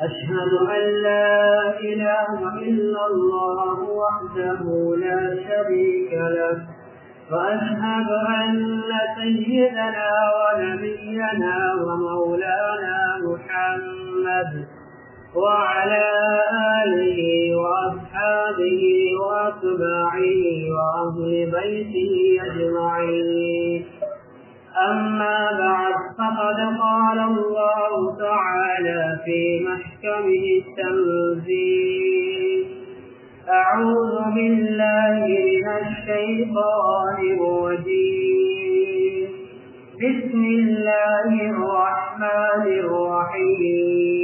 أشهد أن لا إله إلا الله وحده لا شريك له وأشهد أن سيدنا ونبينا ومولانا محمد وعلى آله وأصحابه وأتباعه وأهل بيته أجمعين. أما بعد فقد قال الله تعالى في محكمه التنزيل أعوذ بالله من الشيطان الرجيم. بسم الله الرحمن الرحيم.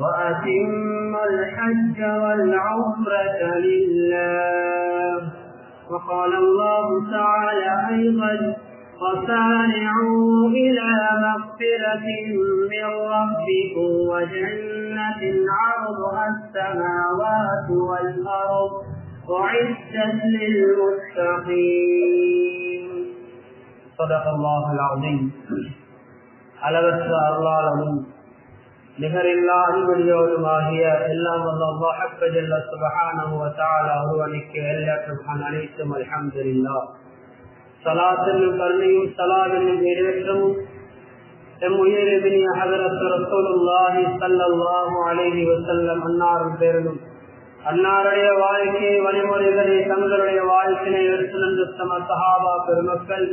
وأتم الحج والعمرة لله. وقال الله تعالى أيضا وسارعوا إلى مغفرة من ربكم وجنة عرضها السماوات والأرض أعدت للمتقين صدق الله العظيم அளவற்ற அருளாளனும் நிகரில்லா அன்படியோடுமாகிய எல்லாம் வல்ல சுபஹானஹு வ தஆலா ஒருவனுக்கு எல்லாற்றுக்கும் அனைத்தும் அல்ஹம்துலில்லாஹ் சலாத்தின் அன்னாரும் அன்னாருடைய வாழ்க்கை வழிமுறைகளை தங்களுடைய வாழ்க்கையை எடுத்து நின்று சம சஹாபா பெருமக்கள்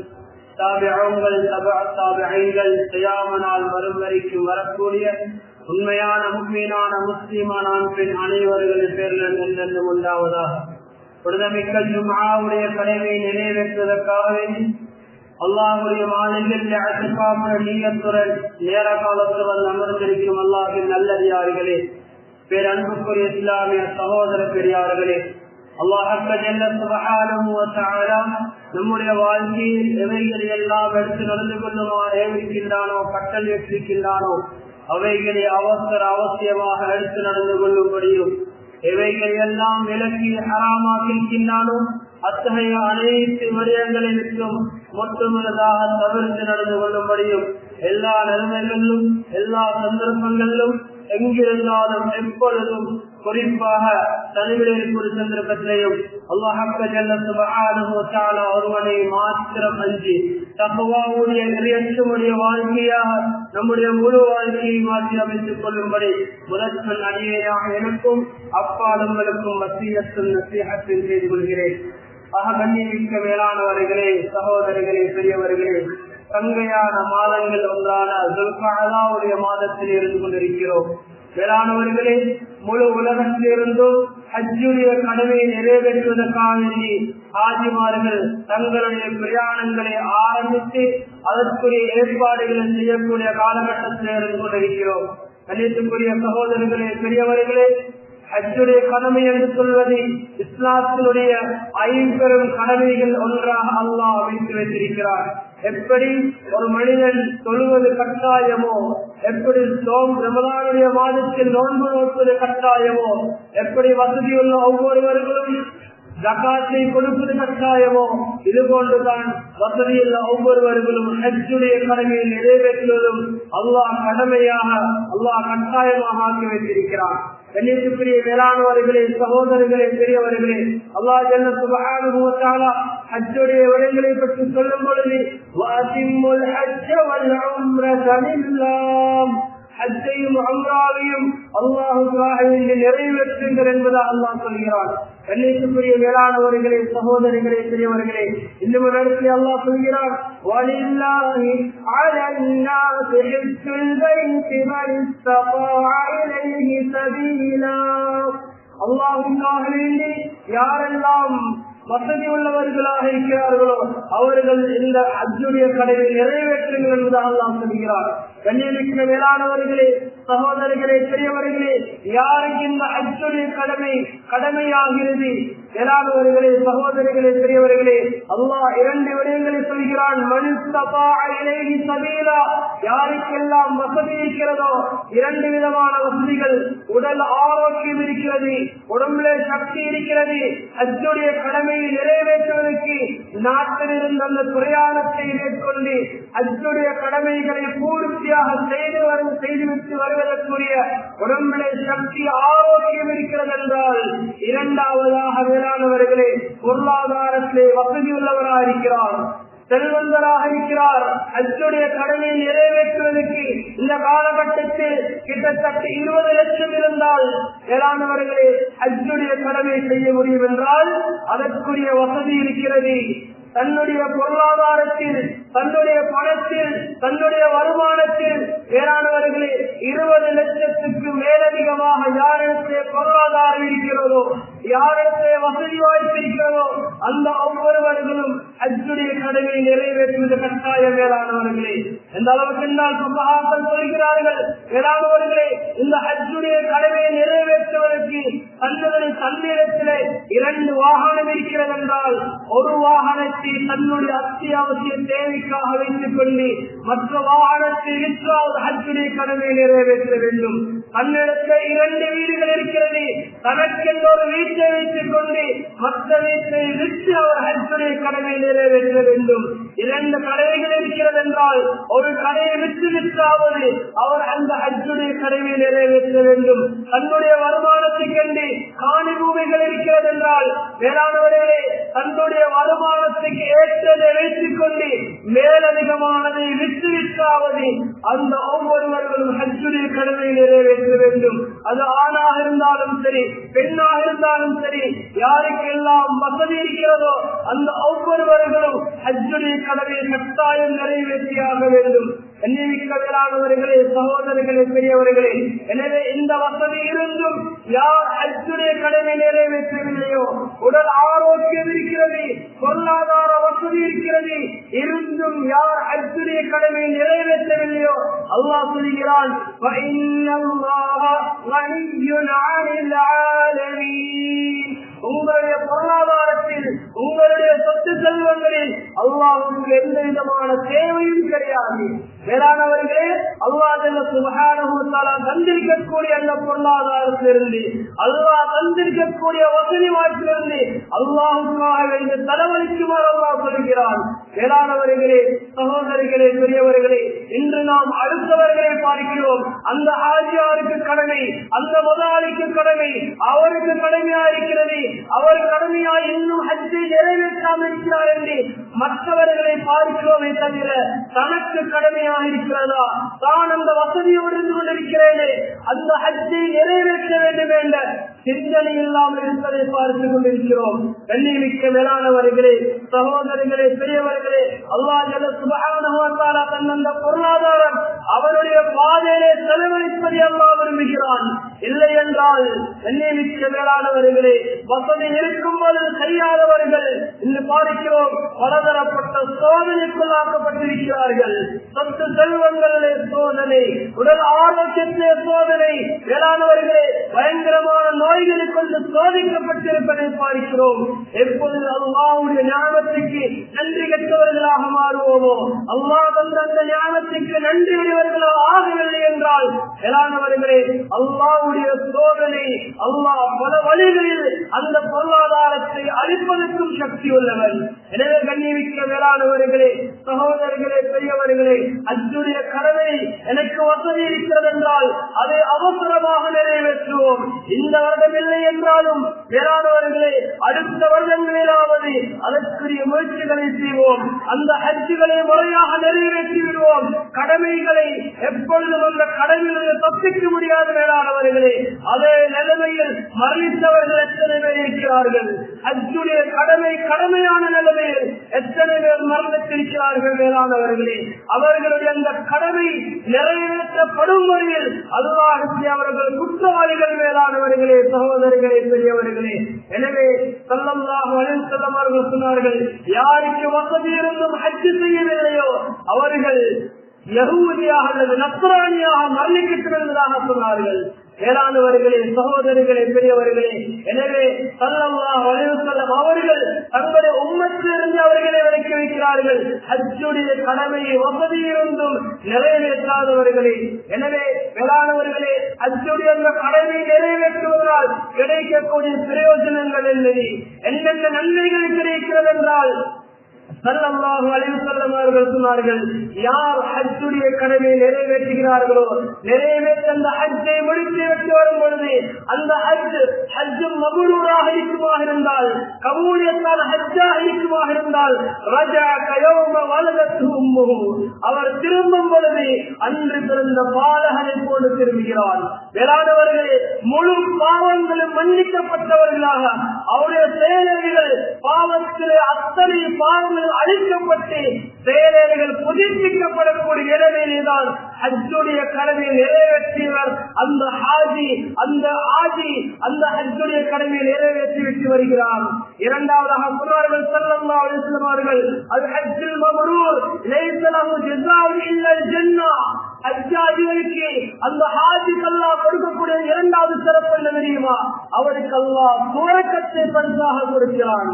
தாபியங்கள் தாபியங்கள் செய்யாமனால் வரும் வரைக்கும் வரக்கூடிய உண்மையான முக்மீனான முஸ்லீமான பெண் அனைவர்களின் பேரில் என்றென்றும் உண்டாவதாக புனிதமிக்க ஜுமாவுடைய கடமை நிறைவேற்றுவதற்காக வேண்டி அல்லாஹுடைய மாநிலத்தில் நீயத்துடன் நேர காலத்தில் வந்து அமர்ந்திருக்கும் அல்லாஹின் நல்லடியார்களே பேரன்புக்குரிய இஸ்லாமிய சகோதர பெரியார்களே நம்முடைய வாழ்க்கையில் எவைகளை எல்லாம் எடுத்து நடந்து கொள்ளுமா ஏவிக்கின்றானோ கட்டல் ஏற்றிருக்கின்றானோ அவைகளை அவசர அவசியமாக எடுத்து நடந்து கொள்ளும்படியும் எவைகள் எல்லாம் விலக்கி ஹராமாக்கிருக்கின்றானோ அத்தகைய அனைத்து விடயங்களிலும் விட்டும் மொத்தமுள்ளதாக தவிர்த்து நடந்து கொள்ளும்படியும் எல்லா நிலைமைகளிலும் எல்லா சந்தர்ப்பங்களிலும் எங்கிருந்தாலும் எப்பொழுதும் குறிப்பாக தனிவிடையில் சந்தர்ப்பத்திலையும் ஒருவனை மாத்திரம் அஞ்சு தகவாவுடைய நிறையற்றமுடைய வாழ்க்கையாக நம்முடைய முழு வாழ்க்கையை மாற்றி அமைத்துக் கொள்ளும்படி முதற்கண் அடியேயாக எனக்கும் அப்பாளுங்களுக்கும் வசீகத்தும் நசீகத்தில் செய்து கொள்கிறேன். ஆக கண்ணியமிக்க மேலானவர்களே சகோதரிகளே பெரியவர்களே தங்கையான மாதங்கள் ஒன்றான துல்காவுடைய மாதத்தில் இருந்து கொண்டிருக்கிறோம். வேளாணவர்களே முழு உலகத்திலிருந்தும் ஹஜ்ஜுடைய கடமையை நிறைவேற்றுவதற்காக ஆஜிமார்கள் தங்களுடைய பிரயாணங்களை ஆரம்பித்து அதற்குரிய ஏற்பாடுகளை செய்யக்கூடிய காலகட்டத்தில் இருந்து கொண்டிருக்கிறோம். கணித்துக்குரிய சகோதரர்களே பெரியவர்களே ஹஜ்ஜுடைய கடமை என்று சொல்வது இஸ்லாத்தினுடைய ஐம்பெரும் கடமைகள் ஒன்றாக அல்லாஹ் அமைத்து வைத்திருக்கிறார். எப்படி ஒரு மனிதன் தொழுவது கட்டாயமோ எப்படி சோம் ரமதானுடைய மாதத்தில் நோன்பு நோக்குவது கட்டாயமோ எப்படி வசதியுள்ள ஒவ்வொருவர்களும் ஜகாத்தை கொடுப்பது கட்டாயமோ? இது போன்றுதான் வசதியில் ஒவ்வொருவர்களும் ஹஜ்ஜுடைய கடமையை நிறைவேற்றுவதும் அல்லாஹ் கடமையாக அல்லாஹ் கட்டாயமாக ஆக்கி வைத்திருக்கிறான். கண்ணியத்துக்குரிய மேலானவர்களே சகோதரர்களே பெரியவர்களே அல்லா ஜல்ல சுபஹானுவத்தாலா ஹஜ்ஜுடைய விடயங்களை பற்றி சொல்லும் பொழுது வாசிம்முல் ஹஜ்ஜ வல் ஹஜ்ஜையும் அம்ராவையும் அல்லாஹுக்காகவேண்டிய நிறைவேற்றுங்கள் என்பதை அல்லாஹ் சொல்கிறான் கண்ணியத்துக்குரிய வேளாணவர்களே சகோதரிகளே பெரியவர்களே இன்னும் நடத்தி அல்லாஹ் சொல்கிறான் அல்லாஹுக்காக வேண்டி யாரெல்லாம் வசதி உள்ளவர்களாக இருக்கிறார்களோ அவர்கள் இந்த அஜுடைய கடமை நிறைவேற்றுங்கள் என்பதாக அல்லாஹ் சொல்கிறார் கண்ணியமிக்க மேலானவர்களே சகோதரர்களே பெரியவர்களே யாருக்கு இந்த அஜுடைய கடமை கடமையாகிறது மேலானவர்களே சகோதரர்களே பெரியவர்களே அல்லாஹ் இரண்டு விடயங்களை சொல்கிறான் யாருக்கெல்லாம் வசதி இருக்கிறதோ இரண்டு விதமான வசதிகள். உடல் ஆரோக்கியம் இருக்கிறது உடம்புல சக்தி இருக்கிறது அச்சுடைய கடமையை நிறைவேற்றுவதற்கு நாட்டில் இருந்த அந்த பிரயாணத்தை மேற்கொண்டு அச்சுடைய கடமைகளை பூர்த்தியாக செய்து வரும் செய்துவிட்டு வருவதற்குரிய உடம்புல சக்தி ஆரோக்கியம் இருக்கிறது என்றால் இரண்டாவதாக மேலானவர்களே பொருளாதாரத்திலே வசதி உள்ளவராக இருக்கிறார் செல்வந்தராக இருக்கிறார். அச்சுடைய கடனை நிறைவேற்றுவதற்கு இந்த காலகட்டத்தில் கிட்டத்தட்ட இருபது லட்சம் இருந்தால் மேலானவர்களே அச்சுடைய கடமை செய்ய முடியும் என்றால் அதற்குரிய வசதி இருக்கிறது. தன்னுடைய பொருளாதாரத்தில் தன்னுடைய பணத்தில் தன்னுடைய வருமானத்தில் ஏறானவர்களே இருபது லட்சத்துக்கு மேலதிகமாக யாரிடத்திலே பொருளாதாரம் இருக்கிறதோ யாரிடத்திலே வசதி வாய்ப்பு இருக்கிறதோ அந்த ஒவ்வொருவர்களும் அஜுடைய கடமை நிறைவேற்றுவது கட்டாய வேளாண்வர்களே எந்த அளவுக்கு என்றால் சுபகாசம் சொல்கிறார்கள்? வேளாண்வர்களே இந்த அஜுடைய கடமையை நிறைவேற்றுவதற்கு தன்னுடைய தன்னிடத்திலே இரண்டு வாகனம் இருக்கிறது என்றால் ஒரு வாகனத்தை தன்னுடைய அத்தியாவசிய தேவைக்காக வைத்துக் கொண்டு மற்ற வாகனத்தை விற்றாவது ஹஜ்ஜுடைய கடமையை நிறைவேற்ற வேண்டும். தன்னிடத்தில் இரண்டு வீடுகள் இருக்கிறது. தனக்கென்று ஒரு வீட்டை வைத்துக் கொண்டு மற்ற வீட்டை விற்று அவர் ஹஜ்ஜுடைய கடமையை நிறைவேற்ற வேண்டும். இரண்டு கடைகள் இருக்கிறது என்றால் ஒரு கடையை விட்டு விற்றாவது அவர் அந்த ஹஜ்ஜுடைய கடையை நிறைவேற்ற வேண்டும். தன்னுடைய வருமானத்தை கண்டு காணி பூமிகள் இருக்கிறது என்றால் வேளாண்வர்களே தன்னுடைய வருமானத்துக்கு ஏற்றதை வைத்துக் கொண்டு மேலதிகமானதை விட்டு விற்றாவது அந்த ஒவ்வொருவர்களும் ஹஜ்ஜுடைய கடமையை நிறைவேற்ற வேண்டும். அது ஆணாக இருந்தாலும் சரி பெண்ணாக இருந்தாலும் சரி யாருக்கெல்லாம் வசதி இருக்கிறதோ அந்த ஒவ்வொருவர்களும் ஹஜ்ஜுடைய கடமையை கட்டாயம் நிறைவேற்றியாக வேண்டும் எண்ணிமிக்க வேளாண்வர்களே சகோதரர்களே பெரியவர்களே எனவே இந்த வசதி இருந்தும் யார் ஹஜ்ஜுடைய கடமை நிறைவேற்றவில்லையோ உடல் ஆரோக்கியம் இருக்கிறது பொருளாதார வசதி இருக்கிறது இருந்தும் யார் ஹஜ்ஜுடைய கடமை நிறைவேற்றவில்லையோ அல்லாஹ் சொல்கிறான் وَإِنَّ اللَّهَ غَنِيٌّ عَنِ الْعَالَمِينَ உங்களுடைய பொருளாதாரத்தில் உங்களுடைய சொத்து செல்வங்களில் அல்லாவுக்கு எந்த விதமான தேவையும் கிடையாது. வேளாணவர்களே அல்லாஹ் சுபகான தந்திருக்கக்கூடிய அந்த பொருளாதாரத்திலிருந்து அல்லாஹ் தந்திருக்கக்கூடிய வசதி வாய்ப்பிலிருந்து அல்லாஹுக்காக வேண்டிய தலைவலிக்குமாறு அல்லாஹ் சொல்கிறான். வேளாணவர்களே சகோதரிகளே பெரியவர்களே இன்று நாம் அடுத்தவர்களை பார்க்கிறோம். அந்த ஆஜியாருக்கு கடமை அந்த முதலாளிக்கு கடமை அவருக்கு கடமையா இருக்கிறது? அவர் கடமையா இன்னும் ஹஜ்ஜை நிறைவேற்றாமல் இருக்கிறார் என்று மற்றவர்களை பார்க்கிறோமே தவிர தனக்கு கடமையாக இருக்கிறதா? தான் அந்த வசதியோடு இருந்து கொண்டிருக்கிறேன். அந்த ஹஜ்ஜை நிறைவேற்ற வேண்டும் என்ற சிந்தனை இல்லாமல் இருப்பதை பார்த்து கொண்டிருக்கிறோம். கண்ணிமிக்க மேலானவர்களே சகோதரிகளே பெரியவர்களே அல்லாஹ் ஜல்ல சுப்ஹானஹு தன்னந்த பொருளாதாரம் அவருடைய பாதையிலே செலவழிப்பதை அல்லா விரும்புகிறான். இல்லை என்றால் கண்ணிமிக்க மேலானவர்களே வசதி இருக்கும் போது கையாதவர்கள் இன்று பார்க்கிறோம் பலதரப்பட்ட சோதனைக்குள்ளாக்கப்பட்டிருக்கிறார்கள் சொத்து செல்வங்களிலே சோதனை உடல் ஆரோக்கியத்திலே சோதனை. மேலானவர்களே பயங்கரமான நோய்களை கொண்டு சோதிக்கப்பட்டிருப்பதை பார்க்கிறோம். எப்பொழுது அல்லாவுடைய ஞானத்துக்கு நன்றி கற்றவர்களாக மாறுவோமோ? அல்லா தந்த அந்த ஞானத்துக்கு நன்றி உடையவர்களாக ஆகவில்லை என்றால் எலானவர்களே அல்லாவுடைய சோதனை அல்லாஹ் பல வழிகளில் அந்த பொருளாதாரத்தை அழிப்பதற்கும் சக்தி உள்ளவன். எனவே கண்ணியமிக்க வேளாணவர்களே சகோதரர்களே பெரியவர்களே அச்சுடைய கடமை எனக்கு வசதி இருக்கிறது என்றால் அதை அவசரமாக நிறைவேற்றுவோம். இந்த வருடம் இல்லை என்றாலும் வேளாணவர்களே அடுத்த வருடங்களிலாவது அதற்குரிய முயற்சிகளை செய்வோம். அந்த அச்சுகளை முறையாக நிறைவேற்றி விடுவோம் கடமைகளை எப்பொழுதும் அந்த கடமைகளை தப்பிக்க முடியாத வேளாணவர்களே அதே நிலைமையில் மரணித்தவர்கள் எத்தனை பேர் இருக்கிறார்கள்? அச்சுடைய கடமை கடமையான நிலைமையில் எத்தனை பேர் மரணத்திருக்கிறார்கள் மேலானவர்களே அவர்களுடைய அந்த கடமை நிறைவேற்றப்படும் வரையில் அல்லாஹுக்கு அவர்கள் குற்றவாளிகள் மேலானவர்களே சகோதரர்களே பெரியவர்களே எனவே சல்லல்லாஹு அலைஹி வஸல்லம் அவர்கள் சொன்னார்கள் யாருக்கு வசதி இருந்தும் ஹஜ் செய்யவில்லையோ அவர்கள் யகூதியாக அல்லது நஸ்ரானியாக மரணிக்கிட்டிருந்ததாக சொன்னார்கள் மேலானவர்களே சகோதரிகளே பெரியவர்களே. எனவே சல்லல்லாஹு அவர்கள் தங்களுடைய உம்மத்திலிருந்து அவர்களை விளக்கி வைக்கிறார்கள். அச்சுடைய கடமையை வசதி இருந்தும் நிறைவேற்றாதவர்களே. எனவே மேலானவர்களே அச்சுடைய அந்த கடமையை நிறைவேற்றுவதால் கிடைக்கக்கூடிய பிரயோஜனங்கள் என்னென்ன நன்மைகள் கிடைக்கிறது என்றால் சல்லல்லாஹு அலைஹி அவர்கள் சொன்னார்கள் யார் ஹஜ்ஜுடைய கடமை நிறைவேற்றுகிறார்களோ நிறைவேற்ற அந்த ஹஜ்ஜை முடித்து விட்டு வரும் பொழுது அந்த ஹஜ் ஹஜ் மகுரூராக இருக்குமாக இருந்தால் கபூலியத்தால் ஹஜ்ஜாக இருக்குமாக இருந்தால் ரஜா கயோம வலதத்து அவர் திரும்பும் பொழுது அன்று பிறந்த பாலகனை போன்று திரும்புகிறார். வேளாணவர்களே முழு பாவங்களும் மன்னிக்கப்பட்டவர்களாக அவருடைய செயலர்கள் பாவத்திலே அத்தனை பாவங்கள் அழிக்கப்பட்டு செயலர்கள் புதுப்பிக்கப்படக்கூடிய நிலைமையில்தான் ஹஜ்ஜுடைய கடமையை நிறைவேற்றியவர் அந்த ஹாஜி அந்த ஆஜி அந்த ஹஜ்ஜுடைய கடமையை நிறைவேற்றி விட்டு வருகிறார். இரண்டாவதாக சொன்னார்கள் சல்லல்லா அவர்கள் அது ஹஜ்ஜில் மமரூர் லைசலஹு ஜஸாஉ இல்லல் ஜன்னah அந்த ஹாஜிக்கு கொடுக்கக்கூடிய இரண்டாவது சிறப்பு என்ன தெரியுமா? அவருக்கு அல்லா சுவரக்கத்தை பரிசாக கொடுக்கிறான்.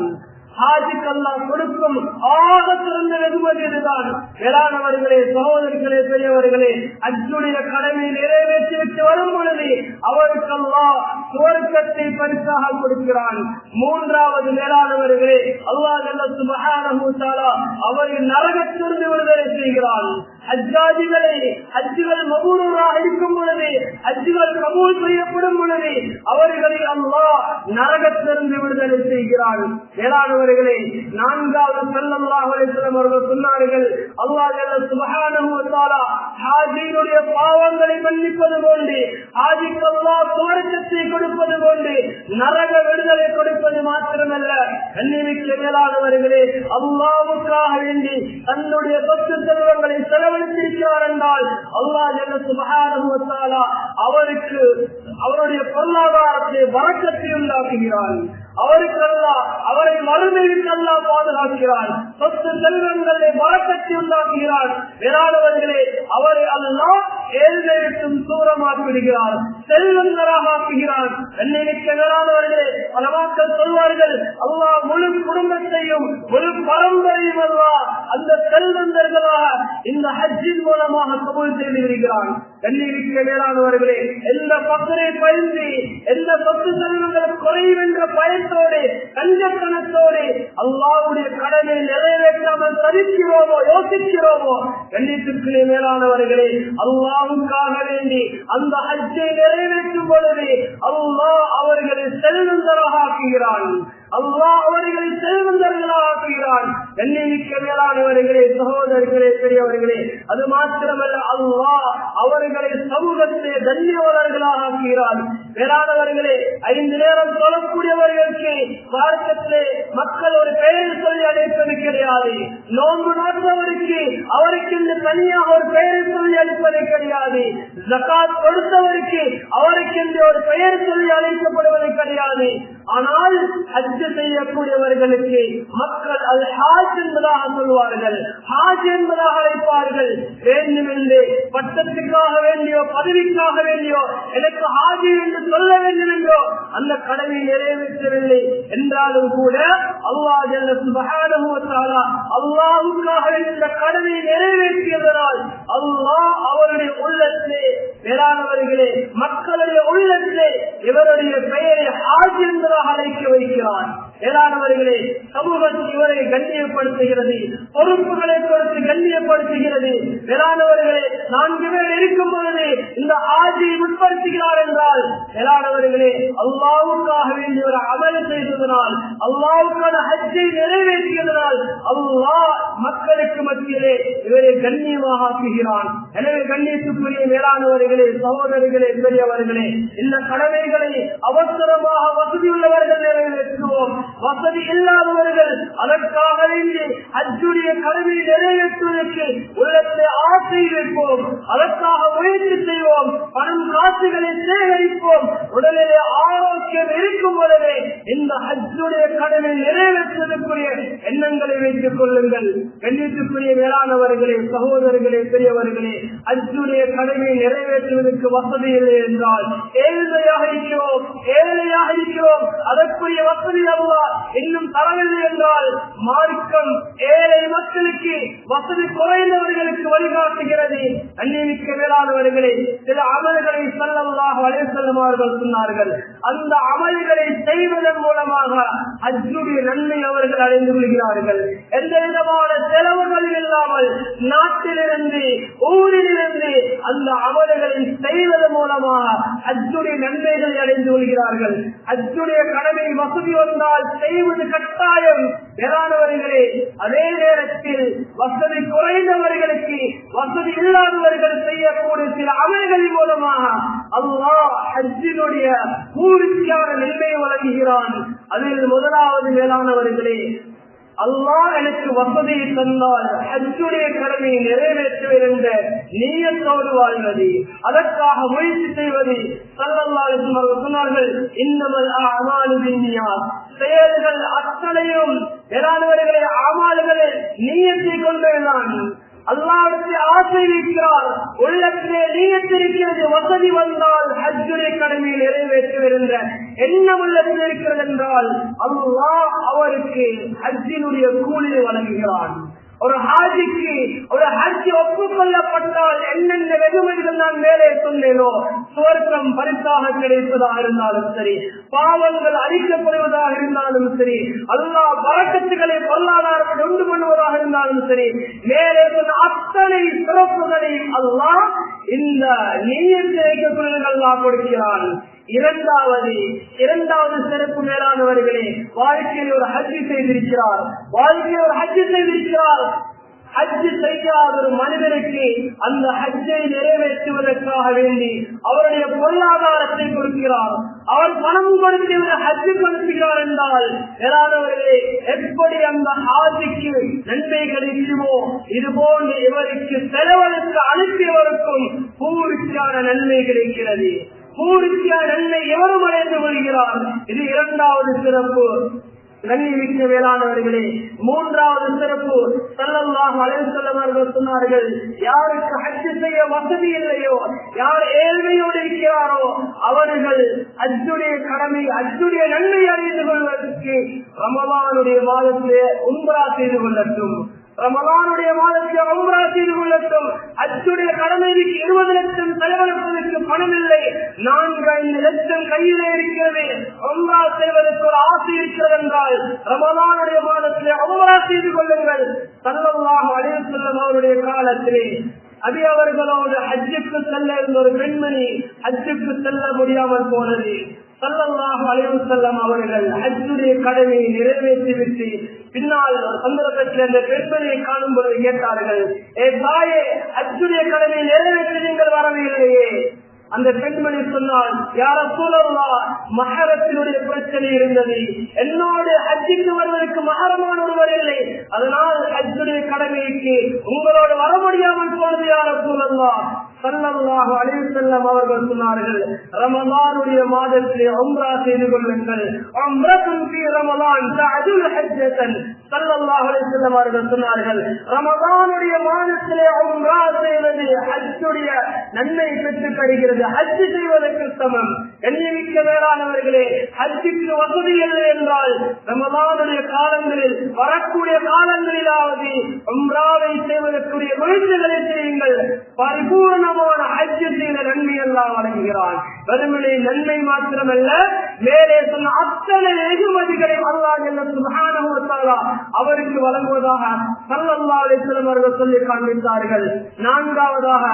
ஹாஜிக்கு அல்லாஹ் கொடுக்கும் ஆக சிறந்த வெகுமதி இதுதான் வேளாணவர்களே சகோதரிகளே பெரியவர்களே அஜுடைய கடமை நிறைவேற்றி விட்டு வரும் பொழுது அவருக்கு அல்லாஹ் சுவர்க்கத்தை பரிசாக கொடுக்கிறான். மூன்றாவது மேலானவர்களே அல்லாஹ் ஜல்ல சுப்ஹானஹு அவரை நரகத்திலிருந்து விடுதலை செய்கிறான். ஹஜ்ஜாஜிகளை ஹஜ்ஜுகள் மபூராக இருக்கும் பொழுது ஹஜ்ஜுகள் கபூல் செய்யப்படும் பொழுது அவர்களை அல்லாஹ் நரகத்திலிருந்து விடுதலை செய்கிறான். மேலானவர்களே நான்காவது ஸல்லல்லாஹு அலைஹி அவர்கள் சொன்னார்கள் அல்லாஹ் ஜல்ல சுப்ஹானஹு ஹாஜியினுடைய பாவங்களை மன்னிப்பது போன்று ஹாஜிக்கு அல்லாஹ் சுவர்க்கத்தை கொடுப்பது போன்று நரக விடுதலை கொடுப்பது மாத்திரமல்ல. கண்ணிமிக்க மேலானவர்களே அல்லாவுக்காக வேண்டி தன்னுடைய சொத்து செல்வங்களை செலவழித்திருக்கிறார் என்றால் அல்லாஹ் ஜல்ல சுப்ஹானஹு அவருக்கு அவருடைய பொருளாதாரத்தை வழக்கத்தை உண்டாக்குகிறார் அவருக்கு அல்லா அவரை மறுமைக்கு அல்லா பாதுகாக்கிறான். சொத்து செல்வங்களை மரக்கட்டி உண்டாக்குகிறான். வேளாணவர்களே அவரை அல்லா ஏழ்மைக்கும் தூரமாக்கி விடுகிறார். செல்வந்தராக ஆக்குகிறான் என்னைக்கு பல மக்கள் சொல்வார்கள். அல்லா முழு குடும்பத்தையும் முழு பரம்பரையும் அல்லா அந்த செல்வந்தர்களாக இந்த ஹஜ்ஜின் மூலமாக கபூல் செய்து விடுகிறான். எண்ணிமிக்க மேலானவர்களே எந்த பக்கரை பயந்து எந்த சொத்து செல்வங்களை குறையும் என்ற பயத்தோடு கஞ்சத்தனத்தோடு அல்லாவுடைய கடனை நிறைவேற்றாமல் தவிக்கிறோமோ யோசிக்கிறோமோ கண்ணியத்திற்குள்ளே மேலானவர்களே அல்லாவுக்காக வேண்டி அந்த ஹஜ்ஜை நிறைவேற்றும் பொழுது அல்லா அவர்களை செல்வந்தராக ஆக்குகிறான் அல்லாஹ் அவர்களை செல்வந்தர்களாக்குகிறான் ஆக்குகிறான் எண்ணிமிக்க மேலானவர்களே சகோதரர்களே பெரியவர்களே அது மாத்திரமல்ல அல்லாஹ் அவர்களை சமூகத்திலே தன்யவர்களாக ஆக்குகிறான். மேலானவர்களே ஐந்து நேரம் சொல்லக்கூடியவர்களுக்கு மார்க்கத்திலே மக்கள் ஒரு பெயர் சொல்லி அழைப்பது கிடையாது நோன்பு நாட்டவருக்கு அவருக்கு இந்த தனியாக ஒரு பெயர் சொல்லி அழைப்பது கிடையாது ஜக்காத் கொடுத்தவருக்கு அவருக்கு இந்த ஒரு பெயர் சொல்லி அழைக்கப்படுவது கிடையாது ஆனால் ஹஜ் செய்யக்கூடியவர்களுக்கு மக்கள் அது ஹாஜ் என்பதாக சொல்வார்கள் ஹாஜ் என்பதாக அழைப்பார்கள். வேண்டுமென்று பட்டத்துக்காக வேண்டியோ பதவிக்காக வேண்டியோ எனக்கு ஹாஜி என்று சொல்ல வேண்டும் என்றோ அந்த கடமை நிறைவேற்றவில்லை என்றாலும் கூட அல்லா ஜல்ல சுப்ஹானஹு இந்த கடமை நிறைவேற்றியதனால் அல்லாஹ் அவருடைய உள்ளத்திலே மேலானவர்களே மக்களுடைய உள்ளத்திலே இவருடைய பெயரை ஹாஜ் என்பதாக அழைக்க வைக்கிறார் மேலானவர்களே சமூகத்தில் இவரை கண்ணியப்படுத்துகிறது பொறுப்புகளை கொடுத்து கண்ணியப்படுத்துகிறது. மேலானவர்களே நான்கு பேர் இருக்கும் பொழுது இந்த ஆஜியை உட்படுத்துகிறார் என்றால் மேலானவர்களே அல்லாவுக்காக வேண்டிய ஒரு அமல் செய்ததனால் அல்லாவுக்கான அச்சை நிறைவேற்றியதனால் அல்லா மக்களுக்கு மத்தியிலே இவரை கண்ணியமாக ஆக்குகிறான் எனவே கண்ணியத்துக்குரிய மேலானவர்களே சகோதரிகளே பெரியவர்களே இந்த கடமைகளை அவசரமாக வசதியுள்ளவர்கள் நிறைவேற்றுவோம் வசதி இல்லாதவர்கள் அதற்காக வேண்டி அச்சுடைய கடமை நிறைவேற்றுவதற்கு உள்ளத்தை ஆசை வைப்போம் அதற்காக முயற்சி செய்வோம். பணம் காசுகளை சேகரிப்போம். உடலிலே ஆரோக்கியம் இருக்கும் பொழுதே இந்த ஹஜ்ஜுடைய கடமை நிறைவேற்றுவதற்குரிய எண்ணங்களை வைத்துக் கொள்ளுங்கள். கண்ணியத்துக்குரிய வேளாணவர்களே சகோதரர்களே பெரியவர்களே அஜுடைய கடமை நிறைவேற்றுவதற்கு வசதி இல்லை என்றால் ஏழ்மையாக இருக்கிறோம். ஏழையாக இருக்கிறோம். அதற்குரிய வசதி தரவில்லை என்றால் மார்க்கம் ஏழை மக்களுக்கு வசதி குறைந்தவர்களுக்கு வழிகாட்டுகிறது. அந்நியமிக்க வேளாண்வர்களே சில அமல்களை செல்லவதாக வலை செல்லுமார்கள் சொன்னார்கள். அந்த அமல்களை செய்வதன் மூலமாக அஜுடைய நன்மை அவர்கள் அடைந்து கொள்கிறார்கள். எந்த விதமான செலவுகளும் இல்லாமல் நாட்டிலிருந்து ஊரிலிருந்து அந்த அமல்களை செய்வதன் மூலமாக அஜுடைய நன்மைகளை அடைந்து கொள்கிறார்கள். அஜுடைய கடமை வசதி வந்தால் செய்வது கட்டாயம். வேளாண்வர்களே அதே நேரத்தில் வசதி குறைந்தவர்களுக்கு வசதி இல்லாதவர்கள் செய்யக்கூடிய சில அமல்களின் மூலமாக அல்லாஹ் ஹஜ்ஜினுடைய கூர்ச்சியான நன்மை வழங்குகிறான். அதில் முதலாவது மேலானவர்களே அல்லாஹ் எனக்கு வசதியை தந்தால் ஹஜ்ஜுடைய கடமையை நிறைவேற்றுவேன் என்ற நீயத்தோடு வாழ்வது அதற்காக முயற்சி செய்வது சல்லல்லாஹு சொன்னார்கள் இன்னமல் அமாலு செயல்கள் அத்தனையும் வேளாண்வர்களை அமால்களை நீயத்தை கொண்டேதான் அல்லாவிடத்தை ஆசை வைக்கிறார் உள்ளத்திலே நீயத்திருக்கிறது வசதி வந்தால் ஹஜ்ஜுடைய கடமையை நிறைவேற்றுகின்ற எண்ணம் உள்ளத்தில் இருக்கிறது என்றால் அல்லாஹ் அவருக்கு ஹஜ்ஜினுடைய கூலியை வழங்குகிறான். ஒரு ஹாஜிக்கு ஒரு ஹஜ் ஒப்புக்கொள்ளப்பட்டால் என்னென்ன வெகுமதிகள் நான் மேலே சொன்னேனோ சுவர்க்கம் பரிசாக கிடைப்பதாக இருந்தாலும் சரி பாவங்கள் அழிக்கப்படுவதாக இருந்தாலும் சரி அல்லா வரக்கத்துகளை பொருளாதாரத்தில் உண்டு பண்ணுவதாக இருந்தாலும் சரி மேலே சொன்ன அத்தனை சிறப்புகளையும் அல்லா இந்த நீயத்தை வைக்கக்கூடிய கொடுக்கிறான். இரண்டாவது இரண்டாவது சிறப்பு மேலானவர்களே வாழ்க்கையில் ஒரு ஹஜ்ஜி செய்திருக்கிறார். வாழ்க்கையில் ஒரு ஹஜ்ஜி செய்திருக்கிறார். ஹஜ்ஜு செய்யாத ஒரு மனிதனுக்கு அந்த ஹஜ்ஜை நிறைவேற்றுவதற்காக வேண்டி அவருடைய பொருளாதாரத்தை கொடுக்கிறார். அவர் பணம் கொடுத்து ஹஜ்ஜு கொடுக்கிறார் என்றால் வேளாணவர்களே எப்படி அந்த ஆதிக்கு நன்மை கிடைக்குமோ இது போன்று இவருக்கு செலவழுக்கு அனுப்பியவருக்கும் பூர்த்தியான நன்மை கிடைக்கிறது. பூர்த்தியான நன்மை எவரும் அடைந்து கொள்கிறார்? இது இரண்டாவது சிறப்பு. கண்ணிமிக்க வேளாணவர்களே மூன்றாவது சிறப்பு. செல்லல்லாக அழைவு செல்லவர்கள் சொன்னார்கள் யாருக்கு ஹஜ்ஜு செய்ய வசதி இல்லையோ யார் ஏழ்மையோடு இருக்கிறாரோ அவர்கள் அச்சுடைய கடமை அச்சுடைய நன்மை அறிந்து கொள்வதற்கு ரமவானுடைய மாதத்திலே உண்பரா செய்து கொள்ளட்டும். ரமலானுடைய மாதத்தை அவுரா செய்து கொள்ளட்டும். அச்சுடைய கடமைக்கு இருபது லட்சம் செலவழிப்பதற்கு பணம் இல்லை நான்கு ஐந்து லட்சம் கையிலே இருக்கிறது. அவுரா செய்வதற்கு ஒரு ஆசை இருக்கிறது என்றால் ரமலானுடைய மாதத்தை அவுரா செய்து கொள்ளுங்கள். தள்ளமாக அடைவு அவருடைய காலத்திலே அது அவர்களோடு ஹஜ்ஜுக்கு செல்ல இருந்த ஒரு பெண்மணி ஹஜ்ஜுக்கு செல்ல முடியாமல் போனது. சல்லல்லாஹு அலைவு செல்லம் அவர்கள் ஹஜ்ஜுடைய கடமையை நிறைவேற்றிவிட்டு பின்னால் சந்தர்ப்பத்தில் அந்த பெண்மணியை காணும் பொழுது கேட்டார்கள் ஏ தாயே ஹஜ்ஜுடைய கடமையை நிறைவேற்றி நீங்கள் வரவில்லையே அந்த பெண்மணி சொன்னால் யார சூழல்லா மகரத்தினுடைய பிரச்சனை இருந்தது. என்னோடு ஹஜ்ஜுக்கு வருவதற்கு மகரமான ஒருவர் இல்லை. அதனால் ஹஜ்ஜுடைய கடமைக்கு உங்களோடு வர முடியாமல் போனது யார சூழல்லா சல்லல்லாஹு அலைஹி அவர்கள் சொன்னார்கள் ரமதானுடைய மாதத்திலே உம்ரா செய்து கொள்ளுங்கள். உம்ரத்துன் ஃபீ ரமலான் சல்லல்லாஹு அலைஹி அவர்கள் சொன்னார்கள் ரமதானுடைய மாதத்திலே உம்ரா செய்வது ஹஜ்ஜுடைய நன்மை பெற்று தருகிறது. ஹஜ் செய்வதற்கு சமம். எண்ணிமிக்க வேளாணவர்களே ஹஜ்ஜுக்கு வசதி இல்லை என்றால் ரமதானுடைய காலங்களில் வரக்கூடிய காலங்களிலாவது அம்ராவை செய்வதற்குரிய முயற்சிகளை செய்யுங்கள். பரிபூர்ணமான ஹஜ் செய்த நன்மை எல்லாம் வழங்குகிறான் வெறுமனை நன்மை மாத்திரமல்ல மேலே சொன்ன அத்தனை வெகுமதிகளை அல்லாஹ் என்ன அவருக்கு வழங்குவதாக சல்லல்லா அலிஸ்லம் அவர்கள் சொல்லி காண்பித்தார்கள். நான்காவதாக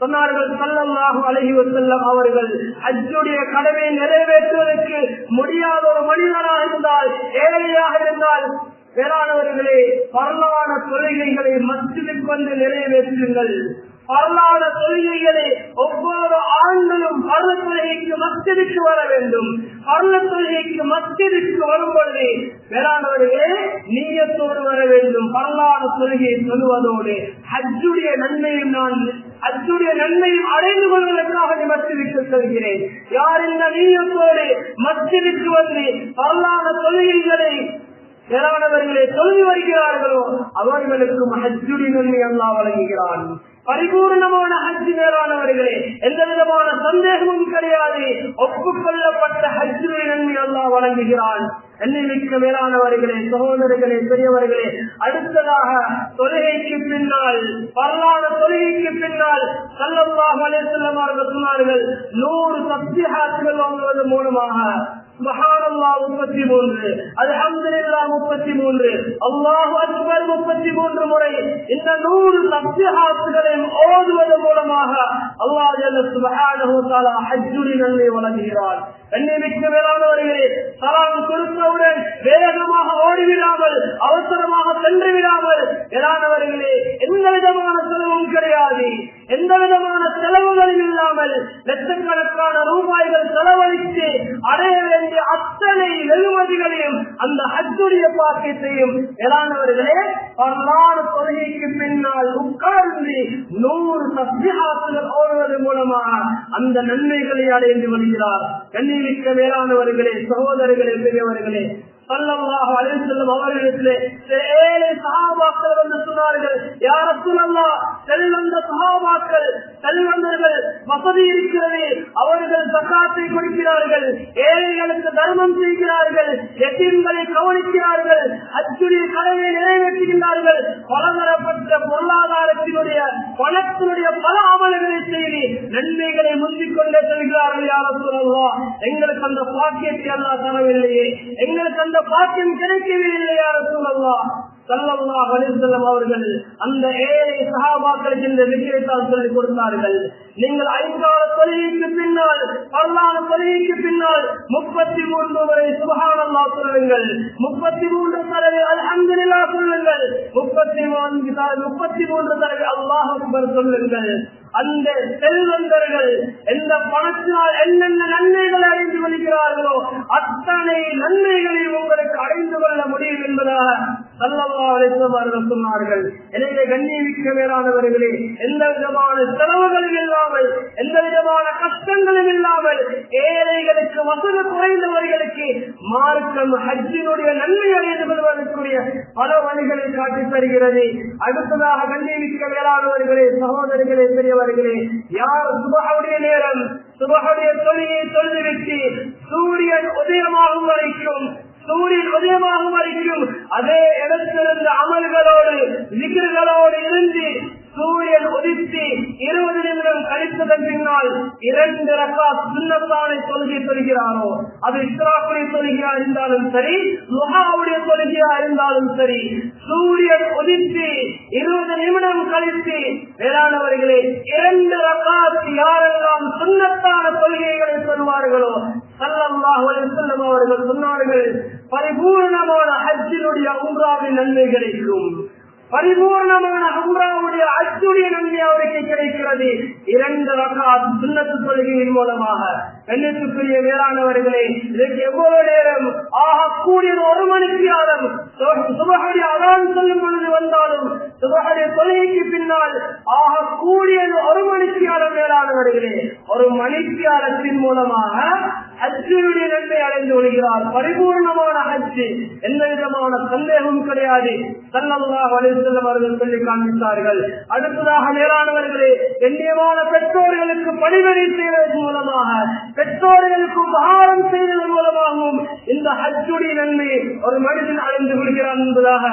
சொன்னார்கள் சல்லல்லாஹு அழகி வசல்லம் அவர்கள் அஜுடைய கடமையை நிறைவேற்றுவதற்கு முடியாத ஒரு மனிதனாக இருந்தால் ஏழையாக இருந்தால் வேளாணவர்களே வரலான தொழுகைகளை மஸ்ஜிதுக்கு வந்து நிறைவேற்றுங்கள். வரலாறு தொழுகைகளை ஒவ்வொரு ஆண்களும் பருவ தொழுகைக்கு மஸ்திற்கு வர வேண்டும். பருவ தொழுகைக்கு மஸ்திற்கு வரும் பொழுது வேளாண்வர்களே நீயத்தோடு வர வேண்டும். வரலாறு தொழுகையை சொல்லுவதோடு ஹஜ்ஜுடைய நன்மையும் நான் ஹஜ்ஜுடைய நன்மையும் அடைந்து கொள்வதற்காக மஸ்திற்கு செல்கிறேன். யார் இந்த நீயத்தோடு மஸ்திற்கு வந்து வரலாறு தொழுகைகளை மேலானவர்களே சொல்லி வருகிறார்களோ அவர்களுக்கும் ஹஜ்ஜுடைய நன்மை அல்லா வழங்குகிறான். பரிபூர்ணமான ஹஜ்ஜி மேலானவர்களே எந்த விதமான சந்தேகமும் கிடையாது. ஒப்புக்கொள்ளப்பட்ட ஹஜ்ஜுவை நன்மை அல்லா வழங்குகிறான். எண்ணிமிக்க மேலானவர்களே சகோதரர்களே பெரியவர்களே அடுத்ததாக தொழுகைக்கு பின்னால் வரலாறு தொழுகைக்கு பின்னால் சொன்னார்கள் நூறு தஸ்பீஹாத்துகள் வாங்குவதன் மூலமாக. முப்பத்தி மூன்று அல்ஹம்துலில்லா முப்பத்தி மூன்று அல்லாஹு அக்பர் முப்பத்தி மூன்று முறை இந்த நூறு தப்சிஹாத்துகளையும் ஓதுவது மூலமாக அல்லாஹ் ஜல்ல நன்மை வழங்குகிறார் மேலானவர்களே சலாம் கொடுத்தவுடன் வேகமாக ஓடிவிடாமல் அவசரமாக சென்று விடாமல் மேலானவர்களே எந்த விதமான செலவும் கிடையாது. எந்த விதமான செலவுகளும் இல்லாமல் லட்சக்கணக்கான ரூபாய்கள் செலவழித்து அடைய வேண்டிய அத்தனை வெகுமதிகளையும் அந்த ஹஜ்ஜுடைய பாக்கியத்தையும் மேலானவர்களே வரலாறு கொள்கைக்கு பின்னால் உட்கார்ந்து நூறு சத்தியாசுகள் ஓடுவதன் மூலமாக அந்த நன்மைகளை அடைந்து வருகிறார். கண்ணிமிக்க மேலானவர்களே சகோதரர்களே பெரியவர்களே சல்லல்லாஹு அலைஹி வஸல்லம் அவர்களிடத்திலே ஏழை சஹாபாக்கள் வந்து சொன்னார்கள் யார சொல்லலாம் செல்வந்த சஹாபாக்கள் செல்வந்தர்கள் வசதி இருக்கிறது. அவர்கள் சக்காத்தை கொடுக்கிறார்கள் ஏழைகளுக்கு தர்மம் செய்கிறார்கள் எத்தீன்களை கவனிக்கிறார்கள் அச்சுடைய கடமை நிறைவேற்றுகின்றார்கள். பலதரப்பட்ட பொருளாதாரத்தினுடைய பணத்தினுடைய பல அமல்களை செய்து நன்மைகளை முந்திக் கொண்டே செல்கிறார்கள் யார சொல்லலாம் எங்களுக்கு அந்த பாக்கியத்தை அல்லா தரவில்லையே. எங்களுக்கு அந்த பாக்கியம் கிடைக்கவில்லை யார சொல்லலாம் சல்லல்லா அலிசல்லம் அவர்கள் அந்த ஏழை சகாபாக்களுக்கு இந்த விஷயத்தால் சொல்லிக் கொடுத்தார்கள். நீங்கள் ஐந்தாறு தொழிலுக்கு பின்னால் பல்லாறு தொழிலுக்கு பின்னால் முப்பத்தி மூன்று வரை சுபகானல்லா சொல்லுங்கள். முப்பத்தி மூன்று தடவை அல்ஹம்துலில்லா சொல்லுங்கள். முப்பத்தி நான்கு முப்பத்தி மூன்று தடவை அல்லாஹ் அக்பர் சொல்லுங்கள். அந்த செல்வந்தர்கள் எந்த பணத்தினால் என்னென்ன நன்மைகளை அடைந்து கொள்கிறார்களோ அத்தனை நன்மைகளையும் உங்களுக்கு அடைந்து கொள்ள முடியும் என்பதாக அவர்கள் சொன்னார்கள். எனவே கண்ணியமிக்க மேலானவர்களே எந்த விதமான செலவுகளும் இல்லாமல் எந்த விதமான கஷ்டங்களும் இல்லாமல் ஏழைகளுக்கு வசதி குறைந்தவர்களுக்கு மார்க்கம் ஹஜ்ஜினுடைய நன்மை அடைந்து கொள்வதற்குரிய பல வழிகளை காட்டி தருகிறது அடுத்ததாக கண்ணியமிக்க மேலானவர்களே பெரியவர் பெரியவர்களே யார் சுபகவுடைய நேரம் சுபகவுடைய தொழிலை தொழுதுவிட்டு சூரியன் உதயமாகும் வரைக்கும் சூரியன் உதயமாகும் வரைக்கும் அதே இடத்திலிருந்து அமல்களோடு நிகர்களோடு இருந்து சூரியன் உதித்து இருபது நிமிடம் கழித்ததன் பின்னால் இரண்டு ரக்கா சுண்ணத்தானை தொழுகை சொல்கிறாரோ அது இஸ்ராக்குடைய தொழுகையா இருந்தாலும் சரி முகாவுடைய தொழுகையா இருந்தாலும் சரி சூரியன் உதித்து இருபது நிமிடம் கழித்து வேளாணவர்களே இரண்டு ரக்கா யாரெல்லாம் சுண்ணத்தான தொழுகைகளை சொல்வார்களோ? சல்லல்லாஹு அவர்கள் சொன்னார்கள் பரிபூர்ணமான ஹஜ்ஜினுடைய உம்ராவின் நன்மை கிடைக்கும் பரிபூர்ணமான உம்ராவுடைய அச்சுடைய நன்மை அவருக்கு கிடைக்கிறது. இரண்டு ரகாத் சுண்ணத்து தொழுகையின் மூலமாக. எண்ணத்துக்குரிய மேலானவர்களே இதற்கு எவ்வளவு நேரம்? ஆக கூடியது ஒரு மணிக்கு ஆரம் சுபகடி அதான் சொல்லும் பொழுது வந்தாலும் சுபகடி தொலைக்கு பின்னால் ஆக கூடியது ஒரு மணிக்கு ஆரம் மேலானவர்களே ஒரு மணிக்கு ஆரத்தின் மூலமாக அச்சுடைய நன்மை அடைந்து கொள்கிறார். பரிபூர்ணமான அச்சு எந்த விதமான சந்தேகமும் கிடையாது. சல்லல்லாஹு அலைஹி அவர்கள் சொல்லி காண்பித்தார்கள். அடுத்ததாக மேலானவர்களே கண்ணியமான பெற்றோர்களுக்கு பணிவரை செய்வதன் மூலமாக பெற்றோர்களுக்கு உபகாரம் செய்ததன் மூலமாகவும் இந்த ஹஜ்ஜுடைய நன்மை ஒரு மனிதன் அடைந்து கொள்கிறான் என்பதாக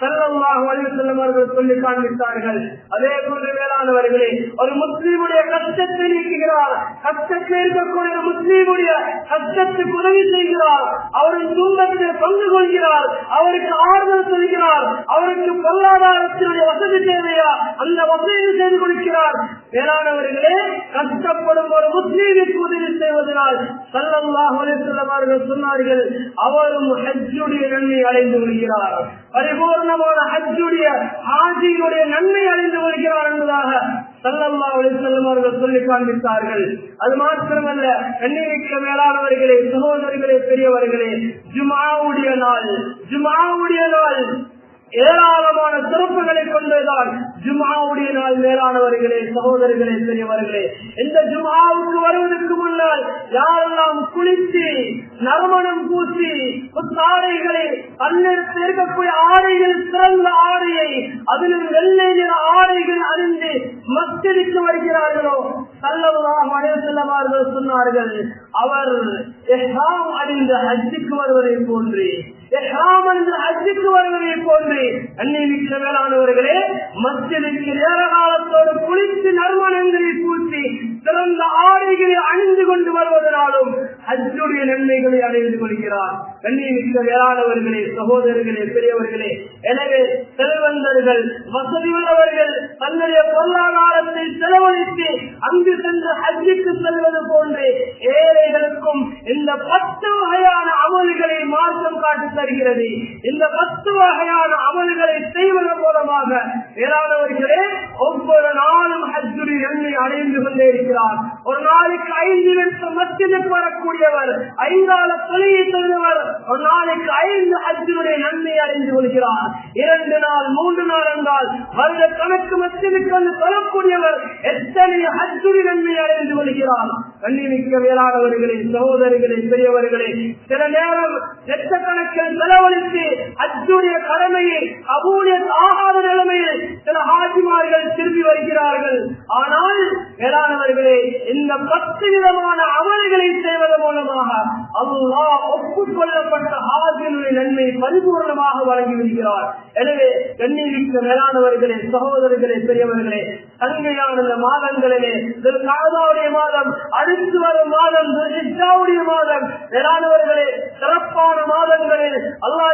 செல்லமாக அலைஹி அவர்கள் சொல்லி காண்பித்தார்கள். அதே போன்று மேலானவர்களே ஒரு முஸ்லீமுடைய கஷ்டத்தை நீக்குகிறார் கஷ்டத்தில் இருக்கக்கூடிய முஸ்லீமுடைய கஷ்டத்துக்கு உதவி செய்கிறார் அவரின் துன்பத்தில் பங்கு கொள்கிறார் அவருக்கு ஆறுதல் சொல்கிறார் அவருக்கு பொருளாதாரத்தினுடைய வசதி தேவையா? அந்த வசதியை செய்து கொடுக்கிறார். மேலானவர்களே கஷ்டப்படும் ஒரு முஸ்லீமுக்கு உதவி செய்வதனால் சல்லல்லாஹு அவர்கள் சொன்னார்கள் அவரும் ஹஜ்ஜுடைய நன்மை அடைந்து வருகிறார் பரிபூர்ணமான ஹஜ்ஜுடைய ஆஜியுடைய நன்மை அடைந்து வருகிறார் என்பதாக சல்லல்லா செல்லும் அவர்கள் சொல்லி காண்பித்தார்கள். அது மாத்திரமல்ல கண்ணிமிக்க மேலானவர்களே சகோதரர்களே பெரியவர்களே ஜுமாவுடைய நாள் ஜுமாவுடைய நாள் ஏராளமான சிறப்புகளை கொண்டுதான் ஜுமாவுடைய நாள் மேலானவர்களே சகோதரர்களே பெரியவர்களே. இந்த ஜுமாவுக்கு வருவதற்கு முன்னால் யாரெல்லாம் குளித்து நறுமணம் பூசி ஆடைகளை அந்நேரத்தில் இருக்கக்கூடிய ஆடைகள் சிறந்த ஆடையை அதிலும் வெள்ளை நிற ஆடைகள் அணிந்து மஸ்திற்கு வருகிறார்களோ சல்லல்லாஹு அலைஹி செல்லவார்கள் சொன்னார்கள் அவர் எஹ்ராம் ஹஜ்ஜுக்கு வருவதை போன்று. எஹ்ராம் அணிந்து ஹஜ்ஜுக்கு வருவதை போன்று அந்நிமிக்க மேலானவர்களே மஸ்ஜிதுக்கு நேர காலத்தோடு குளித்து நறுமணங்களை பூசி சிறந்த ஆடைகளை அணிந்து கொண்டு வருவதனாலும் ஹஜ்ஜுடைய நன்மைகளை அடைந்து கொள்கிறார். கண்ணியமிக்க வேளாணவர்களே சகோதரர்களே பெரியவர்களே எனவே செல்வந்தர்கள் வசதி உள்ளவர்கள் தன்னுடைய பொருளாதாரத்தை செலவழித்து அங்கு சென்று ஹஜ்ஜுக்கு செல்வது போன்று ஏழைகளுக்கும் இந்த பத்து வகையான அமல்களை மாற்றம் காட்டி தருகிறது. இந்த பத்து வகையான அமல்களை செய்வதன் மூலமாக வேளாணவர்களே ஒவ்வொரு நாளும் ஹஜ்ஜுடைய நன்மை அடைந்து கொண்டே இருக்கிறார் ஒரு நாளைக்கு ஐந்து லட்சம் மத்தியத்துக்கு வரக்கூடியவர் ஐந்தால தொழிலை செய்தவர் ஒரு நாளைக்கு ஐந்து ஹஜ்ஜுடைய நன்மை அறிந்து கொள்கிறார். இரண்டு நாள் மூன்று நாள் என்றால் வருட கணக்கு மத்தியத்துக்கு வந்து சொல்லக்கூடியவர் எத்தனை ஹஜ்ஜுடைய நன்மை அறிந்து கொள்கிறார்? கண்ணிமிக்க வேளாணவர்களே சகோதரிகளே பெரியவர்களே சில நேரம் லட்சக்கணக்கில் செலவழித்து அச்சுடைய கடமையை அபூரிய ஆகாத நிலைமையில் சில ஹாஜிமார்கள் திரும்பி வருகிறார்கள். ஆனால் வேளாணவர்களே இந்த பத்து விதமான அமல்களை செய்வதன் மூலமாக அல்லா ஒப்புக்கொள்ளப்பட்ட ஆகியனுடைய நன்மை பரிபூர்ணமாக வழங்கி வருகிறார். எனவே கண்ணிமிக்க மேலானவர்களே சகோதரர்களே பெரியவர்களே தங்கையான இந்த மாதங்களிலே காதாவுடைய மாதம் அடுத்து வரும் மாதம் துர்ஹிஜாவுடைய மாதம் மேலானவர்களே சிறப்பான மாதங்களில் அல்லாஹ்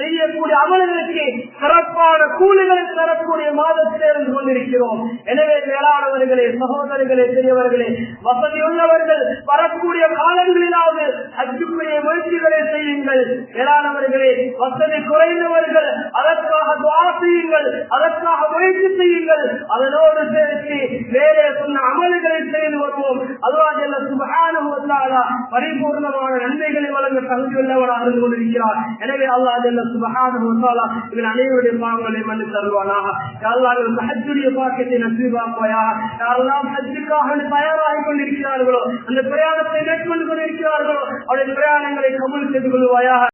செய்யக்கூடிய அமல்களுக்கு சிறப்பான கூலிகளை தரக்கூடிய மாதத்தில் இருந்து கொண்டிருக்கிறோம். எனவே மேலானவர்களே சகோதரர்களே பெரியவர்களே வசதி உள்ளவர்கள் வரக்கூடிய காலங்களிலாவது அச்சுக்குரிய முயற்சிகளை செய்யுங்கள். மேலானவர்களே வசதி குறைந்தவர்கள் அதற்காக துவா செய்யுங்கள் அதற்காக முயற்சி செய்யுங்கள். அதனோடு சேர்த்து வேறே சொன்ன அமல்களை செய்து வருவோம் அதுவாக சுபகான பரிபூர்ணமான நன்மைகளை வழங்க தகுதியுள்ளவராக இருந்து கொண்டிருக்கிறார். எனவே அல்லாஹ் ஜல்ல சுபஹானஹு வ இவன் அனைவருடைய பாவங்களை மன்னி தருவானாக. யா அல்லாஹ் இவன் பாக்கியத்தை நசீபாக்குவாயாக. யாரெல்லாம் அல்லாஹ் ஹஜ்ஜுக்காக தயாராகி கொண்டிருக்கிறார்களோ அந்த பிரயாணத்தை மேற்கொண்டு கொண்டிருக்கிறார்களோ அவருடைய பிரயாணங்களை கமல் செய்து கொள்வாயாக.